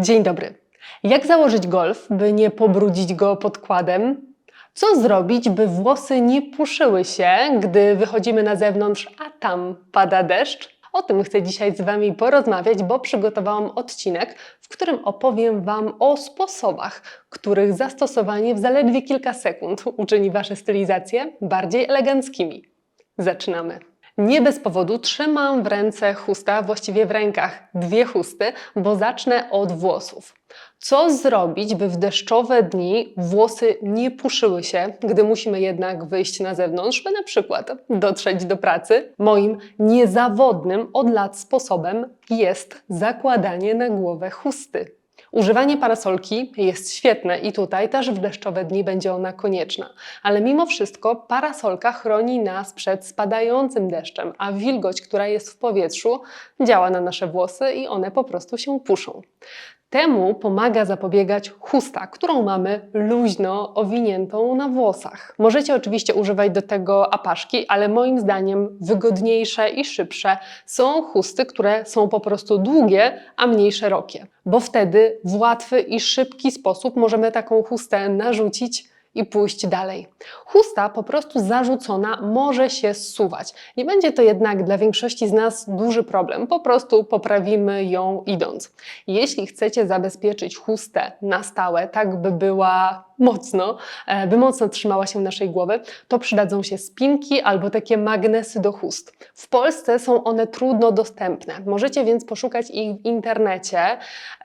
Dzień dobry. Jak założyć golf, by nie pobrudzić go podkładem? Co zrobić, by włosy nie puszyły się, gdy wychodzimy na zewnątrz, a tam pada deszcz? O tym chcę dzisiaj z Wami porozmawiać, bo przygotowałam odcinek, w którym opowiem Wam o sposobach, których zastosowanie w zaledwie kilka sekund uczyni Wasze stylizacje bardziej eleganckimi. Zaczynamy. Nie bez powodu trzymam w ręce chusta, właściwie w rękach dwie chusty, bo zacznę od włosów. Co zrobić, by w deszczowe dni włosy nie puszyły się, gdy musimy jednak wyjść na zewnątrz, by na przykład dotrzeć do pracy? Moim niezawodnym od lat sposobem jest zakładanie na głowę chusty. Używanie parasolki jest świetne i tutaj też w deszczowe dni będzie ona konieczna. Ale mimo wszystko parasolka chroni nas przed spadającym deszczem, a wilgoć, która jest w powietrzu, działa na nasze włosy i one po prostu się puszą. Temu pomaga zapobiegać chusta, którą mamy luźno owiniętą na włosach. Możecie oczywiście używać do tego apaszki, ale moim zdaniem wygodniejsze i szybsze są chusty, które są po prostu długie, a mniej szerokie. Bo wtedy w łatwy i szybki sposób możemy taką chustę narzucić i pójść dalej. Chusta po prostu zarzucona może się zsuwać. Nie będzie to jednak dla większości z nas duży problem, po prostu poprawimy ją idąc. Jeśli chcecie zabezpieczyć chustę na stałe, tak by była mocno, e, by mocno trzymała się naszej głowy, to przydadzą się spinki albo takie magnesy do chust. W Polsce są one trudno dostępne. Możecie więc poszukać ich w internecie,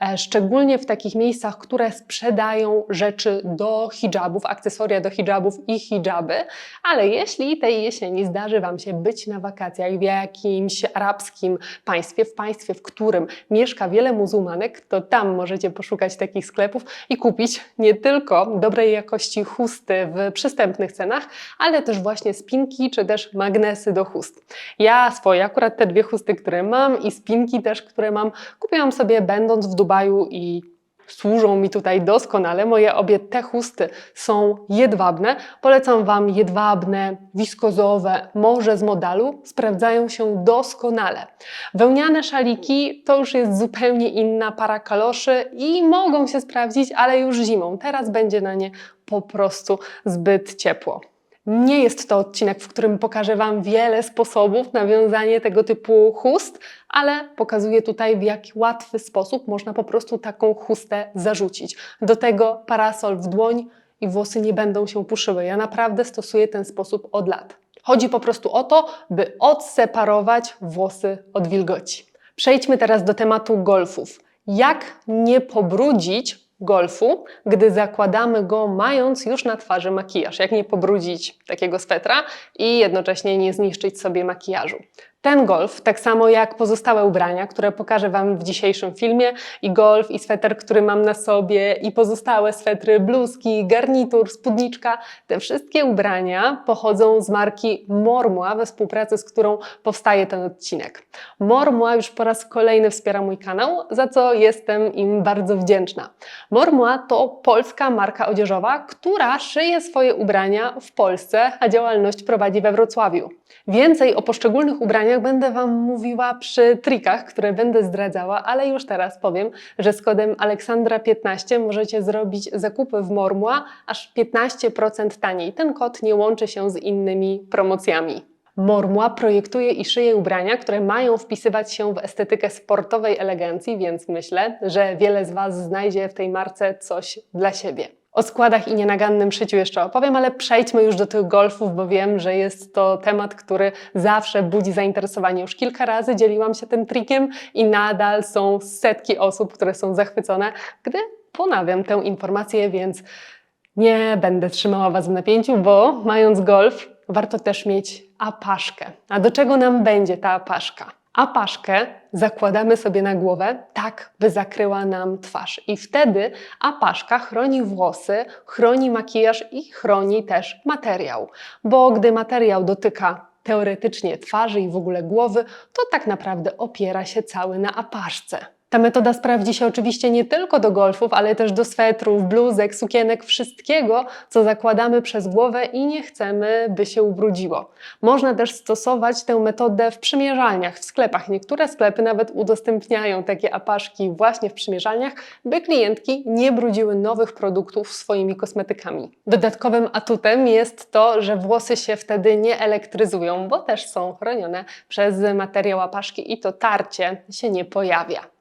e, szczególnie w takich miejscach, które sprzedają rzeczy do hijabów, akcesoria do hijabów i hijaby, ale jeśli tej jesieni zdarzy Wam się być na wakacjach w jakimś arabskim państwie, w państwie, w którym mieszka wiele muzułmanek, to tam możecie poszukać takich sklepów i kupić nie tylko dobrej jakości chusty w przystępnych cenach, ale też właśnie spinki czy też magnesy do chust. Ja swoje, akurat te dwie chusty, które mam i spinki też, które mam, kupiłam sobie będąc w Dubaju i służą mi tutaj doskonale. Moje obie te chusty są jedwabne. Polecam Wam jedwabne, wiskozowe, morze z modalu. Sprawdzają się doskonale. Wełniane szaliki to już jest zupełnie inna para kaloszy i mogą się sprawdzić, ale już zimą. Teraz będzie na nie po prostu zbyt ciepło. Nie jest to odcinek, w którym pokażę Wam wiele sposobów na wiązanie tego typu chust, ale pokazuję tutaj, w jaki łatwy sposób można po prostu taką chustę zarzucić. Do tego parasol w dłoń i włosy nie będą się puszyły. Ja naprawdę stosuję ten sposób od lat. Chodzi po prostu o to, by odseparować włosy od wilgoci. Przejdźmy teraz do tematu golfów. Jak nie pobrudzić golfu, gdy zakładamy go mając już na twarzy makijaż. Jak nie pobrudzić takiego swetra i jednocześnie nie zniszczyć sobie makijażu. Ten golf, tak samo jak pozostałe ubrania, które pokażę Wam w dzisiejszym filmie, i golf, i sweter, który mam na sobie, i pozostałe swetry, bluzki, garnitur, spódniczka, te wszystkie ubrania pochodzą z marki Mormua, we współpracy z którą powstaje ten odcinek. Mormua już po raz kolejny wspiera mój kanał, za co jestem im bardzo wdzięczna. Mormua to polska marka odzieżowa, która szyje swoje ubrania w Polsce, a działalność prowadzi we Wrocławiu. Więcej o poszczególnych ubraniach będę Wam mówiła przy trikach, które będę zdradzała, ale już teraz powiem, że z kodem Aleksandra15 możecie zrobić zakupy w Mormua aż 15% taniej. Ten kod nie łączy się z innymi promocjami. Mormua projektuje i szyje ubrania, które mają wpisywać się w estetykę sportowej elegancji, więc myślę, że wiele z Was znajdzie w tej marce coś dla siebie. O składach i nienagannym szyciu jeszcze opowiem, ale przejdźmy już do tych golfów, bo wiem, że jest to temat, który zawsze budzi zainteresowanie. Już kilka razy dzieliłam się tym trikiem i nadal są setki osób, które są zachwycone, gdy ponawiam tę informację, więc nie będę trzymała Was w napięciu, bo mając golf, warto też mieć apaszkę. A do czego nam będzie ta apaszka? Apaszkę zakładamy sobie na głowę tak, by zakryła nam twarz. I wtedy apaszka chroni włosy, chroni makijaż i chroni też materiał. Bo gdy materiał dotyka teoretycznie twarzy i w ogóle głowy, to tak naprawdę opiera się cały na apaszce. Ta metoda sprawdzi się oczywiście nie tylko do golfów, ale też do swetrów, bluzek, sukienek, wszystkiego, co zakładamy przez głowę i nie chcemy, by się ubrudziło. Można też stosować tę metodę w przymierzalniach, w sklepach. Niektóre sklepy nawet udostępniają takie apaszki właśnie w przymierzalniach, by klientki nie brudziły nowych produktów swoimi kosmetykami. Dodatkowym atutem jest to, że włosy się wtedy nie elektryzują, bo też są chronione przez materiał apaszki i to tarcie się nie pojawia.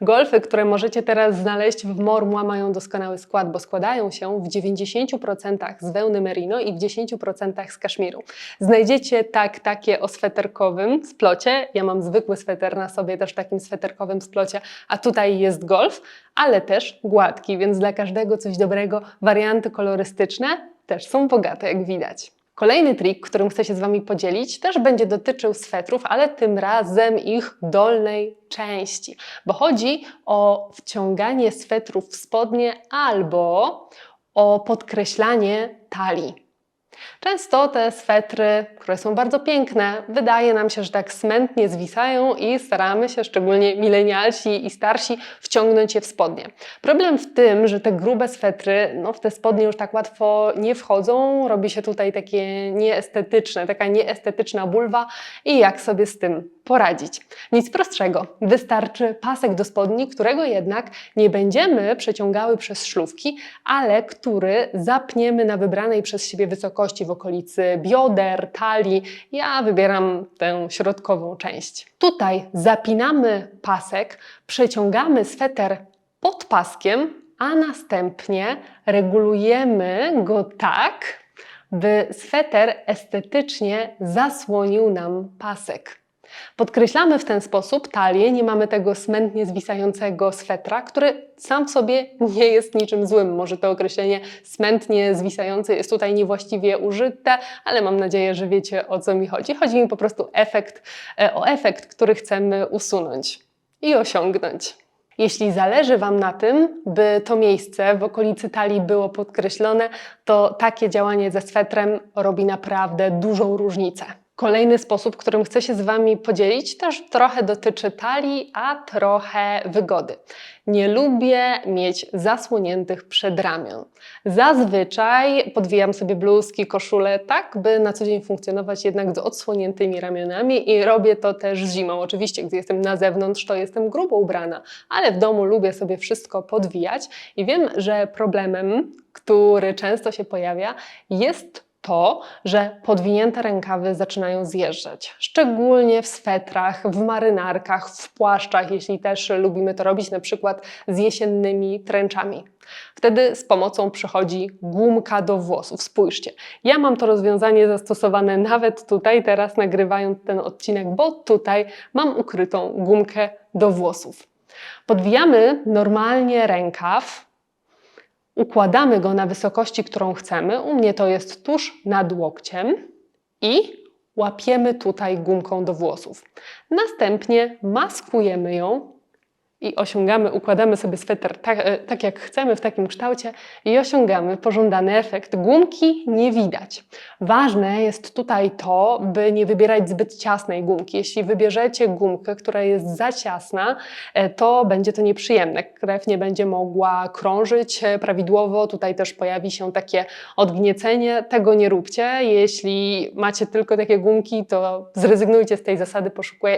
Golfy, które możecie teraz znaleźć w Mormua mają doskonały skład, bo składają się w 90% z wełny merino i w 10% z kaszmiru. Znajdziecie tak takie o sweterkowym splocie. Ja mam zwykły sweter na sobie, też w takim sweterkowym splocie, a tutaj jest golf, ale też gładki, więc dla każdego coś dobrego. Warianty kolorystyczne też są bogate, jak widać. Kolejny trik, którym chcę się z Wami podzielić, też będzie dotyczył swetrów, ale tym razem ich dolnej części, bo chodzi o wciąganie swetrów w spodnie albo o podkreślanie talii. Często te swetry, które są bardzo piękne, wydaje nam się, że tak smętnie zwisają i staramy się, szczególnie milenialsi i starsi, wciągnąć je w spodnie. Problem w tym, że te grube swetry no, w te spodnie już tak łatwo nie wchodzą, robi się tutaj takie nieestetyczne, taka nieestetyczna bulwa i jak sobie z tym poradzić? Nic prostszego. Wystarczy pasek do spodni, którego jednak nie będziemy przeciągały przez szlówki, ale który zapniemy na wybranej przez siebie wysokości w okolicy bioder, talii. Ja wybieram tę środkową część. Tutaj zapinamy pasek, przeciągamy sweter pod paskiem, a następnie regulujemy go tak, by sweter estetycznie zasłonił nam pasek. Podkreślamy w ten sposób talię, nie mamy tego smętnie zwisającego swetra, który sam w sobie nie jest niczym złym. Może to określenie smętnie zwisający jest tutaj niewłaściwie użyte, ale mam nadzieję, że wiecie o co mi chodzi. Chodzi mi po prostu efekt, e, o efekt, który chcemy usunąć i osiągnąć. Jeśli zależy Wam na tym, by to miejsce w okolicy talii było podkreślone, to takie działanie ze swetrem robi naprawdę dużą różnicę. Kolejny sposób, którym chcę się z Wami podzielić, też trochę dotyczy talii, a trochę wygody. Nie lubię mieć zasłoniętych przedramion. Zazwyczaj podwijam sobie bluzki, koszule tak, by na co dzień funkcjonować jednak z odsłoniętymi ramionami i robię to też zimą. Oczywiście, gdy jestem na zewnątrz, to jestem grubo ubrana, ale w domu lubię sobie wszystko podwijać i wiem, że problemem, który często się pojawia, jest to, że podwinięte rękawy zaczynają zjeżdżać. Szczególnie w swetrach, w marynarkach, w płaszczach, jeśli też lubimy to robić, na przykład z jesiennymi tręczami. Wtedy z pomocą przychodzi gumka do włosów. Spójrzcie, ja mam to rozwiązanie zastosowane nawet tutaj, teraz nagrywając ten odcinek, bo tutaj mam ukrytą gumkę do włosów. Podwijamy normalnie rękaw, Układamy go na wysokości, którą chcemy. U mnie to jest tuż nad łokciem i łapiemy tutaj gumką do włosów. Następnie maskujemy ją i osiągamy, układamy sobie sweter tak, tak, jak chcemy, w takim kształcie i osiągamy pożądany efekt. Gumki nie widać. Ważne jest tutaj to, by nie wybierać zbyt ciasnej gumki. Jeśli wybierzecie gumkę, która jest za ciasna, e, to będzie to nieprzyjemne. Krew nie będzie mogła krążyć e, prawidłowo. Tutaj też pojawi się takie odgniecenie. Tego nie róbcie. Jeśli macie tylko takie gumki, to zrezygnujcie z tej zasady,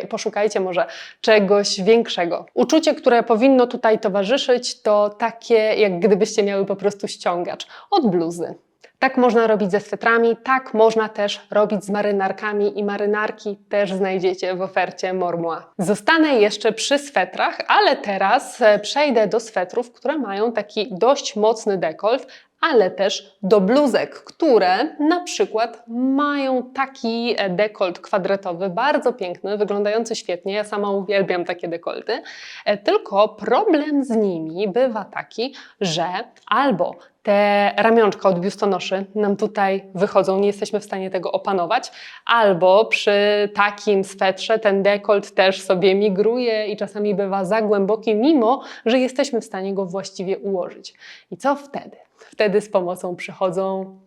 poszukajcie może czegoś większego. Uczucie które powinno tutaj towarzyszyć, to takie, jak gdybyście miały po prostu ściągacz od bluzy. Tak można robić ze swetrami, tak można też robić z marynarkami i marynarki też znajdziecie w ofercie Mormua. Zostanę jeszcze przy swetrach, ale teraz e, przejdę do swetrów, które mają taki dość mocny dekolt, ale też do bluzek, które na przykład mają taki e, dekolt kwadratowy, bardzo piękny, wyglądający świetnie. Ja sama uwielbiam takie dekolty. E, tylko problem z nimi bywa taki, że albo te ramionczka od biustonoszy nam tutaj wychodzą, nie jesteśmy w stanie tego opanować, albo przy takim swetrze ten dekolt też sobie migruje i czasami bywa za głęboki, mimo że jesteśmy w stanie go właściwie ułożyć. I co wtedy? Wtedy z pomocą przychodzą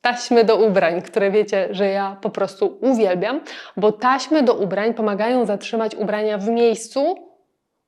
taśmy do ubrań, które wiecie, że ja po prostu uwielbiam, bo taśmy do ubrań pomagają zatrzymać ubrania w miejscu,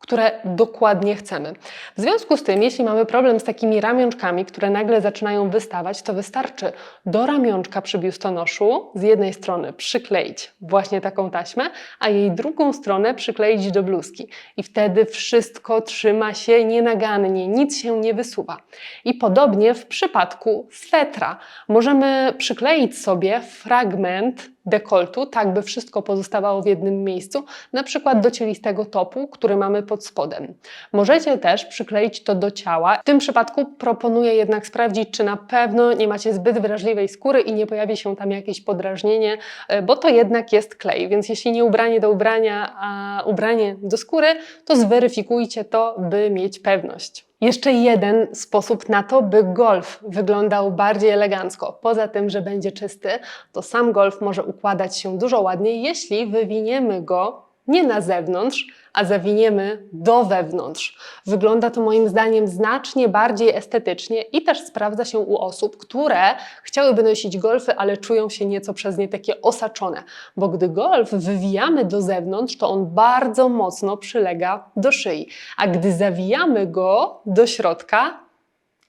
które dokładnie chcemy. W związku z tym, jeśli mamy problem z takimi ramionczkami, które nagle zaczynają wystawać, to wystarczy do ramionczka przy biustonoszu z jednej strony przykleić właśnie taką taśmę, a jej drugą stronę przykleić do bluzki. I wtedy wszystko trzyma się nienagannie, nic się nie wysuwa. I podobnie w przypadku swetra. Możemy przykleić sobie fragment dekoltu, tak by wszystko pozostawało w jednym miejscu, na przykład do cielistego topu, który mamy pod spodem. Możecie też przykleić to do ciała. W tym przypadku proponuję jednak sprawdzić, czy na pewno nie macie zbyt wrażliwej skóry i nie pojawi się tam jakieś podrażnienie, e, bo to jednak jest klej, więc jeśli nie ubranie do ubrania, a ubranie do skóry, to zweryfikujcie to, by mieć pewność. Jeszcze jeden sposób na to, by golf wyglądał bardziej elegancko. Poza tym, że będzie czysty, to sam golf może układać się dużo ładniej, jeśli wywiniemy go nie na zewnątrz, a zawiniemy do wewnątrz. Wygląda to moim zdaniem znacznie bardziej estetycznie i też sprawdza się u osób, które chciałyby nosić golfy, ale czują się nieco przez nie takie osaczone. Bo gdy golf wywijamy do zewnątrz, to on bardzo mocno przylega do szyi, a gdy zawijamy go do środka,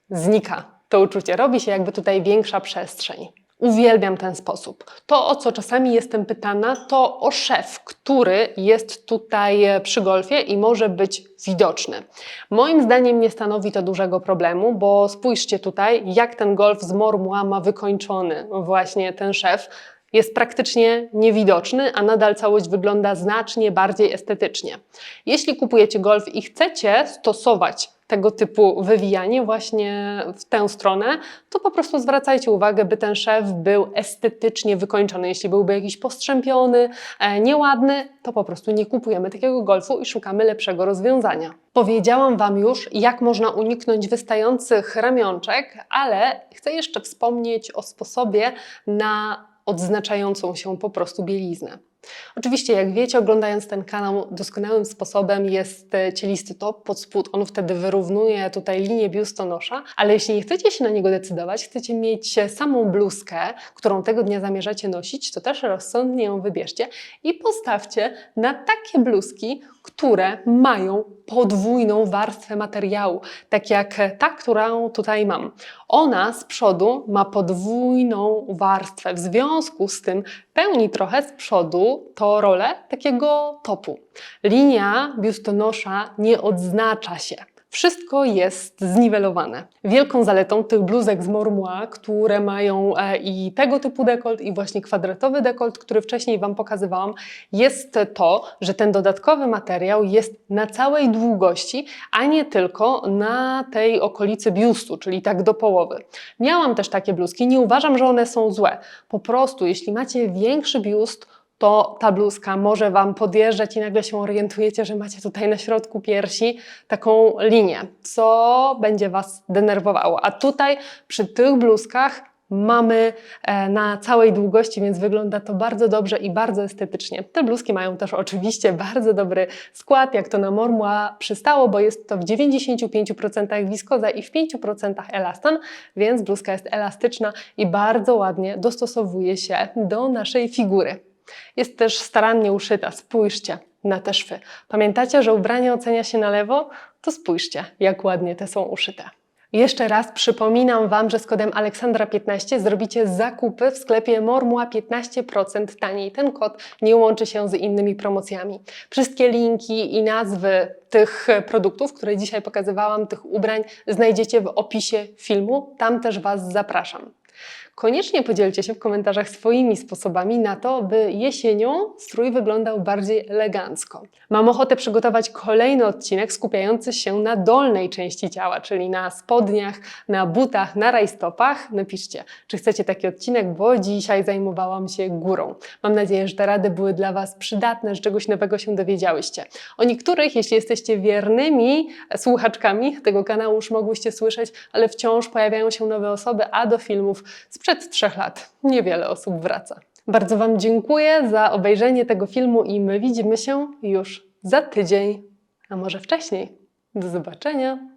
znika to uczucie. Robi się jakby tutaj większa przestrzeń. Uwielbiam ten sposób. To, o co czasami jestem pytana, to o szef, który jest tutaj e, przy golfie i może być widoczny. Moim zdaniem nie stanowi to dużego problemu, bo spójrzcie tutaj, jak ten golf z Mormua ma wykończony właśnie ten szef jest praktycznie niewidoczny, a nadal całość wygląda znacznie bardziej estetycznie. Jeśli kupujecie golf i chcecie stosować tego typu wywijanie właśnie w tę stronę, to po prostu zwracajcie uwagę, by ten szef był estetycznie wykończony. Jeśli byłby jakiś postrzępiony, e, nieładny, to po prostu nie kupujemy takiego golfu i szukamy lepszego rozwiązania. Powiedziałam Wam już, jak można uniknąć wystających ramionczek, ale chcę jeszcze wspomnieć o sposobie na odznaczającą się po prostu bieliznę. Oczywiście, jak wiecie, oglądając ten kanał, doskonałym sposobem jest e, cielisty top pod spód. On wtedy wyrównuje tutaj linię biustonosza, ale jeśli nie chcecie się na niego decydować, chcecie mieć samą bluzkę, którą tego dnia zamierzacie nosić, to też rozsądnie ją wybierzcie i postawcie na takie bluzki, które mają podwójną warstwę materiału, tak jak ta, którą tutaj mam. Ona z przodu ma podwójną warstwę, w związku z tym pełni trochę z przodu to rolę takiego topu. Linia biustonosza nie odznacza się wszystko jest zniwelowane. Wielką zaletą tych bluzek z Mormua, które mają e, i tego typu dekolt, i właśnie kwadratowy dekolt, który wcześniej Wam pokazywałam, jest to, że ten dodatkowy materiał jest na całej długości, a nie tylko na tej okolicy biustu, czyli tak do połowy. Miałam też takie bluzki, nie uważam, że one są złe. Po prostu, jeśli macie większy biust, to ta bluzka może Wam podjeżdżać i nagle się orientujecie, że macie tutaj na środku piersi taką linię, co będzie Was denerwowało. A tutaj przy tych bluzkach mamy e, na całej długości, więc wygląda to bardzo dobrze i bardzo estetycznie. Te bluzki mają też oczywiście bardzo dobry skład, jak to na Mormua przystało, bo jest to w 95% wiskoza i w 5% elastan, więc bluzka jest elastyczna i bardzo ładnie dostosowuje się do naszej figury. Jest też starannie uszyta, spójrzcie na te szwy. Pamiętacie, że ubranie ocenia się na lewo? To spójrzcie, jak ładnie te są uszyte. Jeszcze raz przypominam Wam, że z kodem Aleksandra15 zrobicie zakupy w sklepie Mormua 15% taniej. Ten kod nie łączy się z innymi promocjami. Wszystkie linki i nazwy tych produktów, które dzisiaj pokazywałam, tych ubrań, znajdziecie w opisie filmu. Tam też Was zapraszam. Koniecznie podzielcie się w komentarzach swoimi sposobami na to, by jesienią strój wyglądał bardziej elegancko. Mam ochotę przygotować kolejny odcinek skupiający się na dolnej części ciała, czyli na spodniach, na butach, na rajstopach. Napiszcie, czy chcecie taki odcinek, bo dzisiaj zajmowałam się górą. Mam nadzieję, że te rady były dla Was przydatne, że czegoś nowego się dowiedziałyście. O niektórych, jeśli jesteście wiernymi słuchaczkami tego kanału, już mogłyście słyszeć, ale wciąż pojawiają się nowe osoby, a do filmów sprzed trzech lat niewiele osób wraca. Bardzo Wam dziękuję za obejrzenie tego filmu i my widzimy się już za tydzień, a może wcześniej. Do zobaczenia!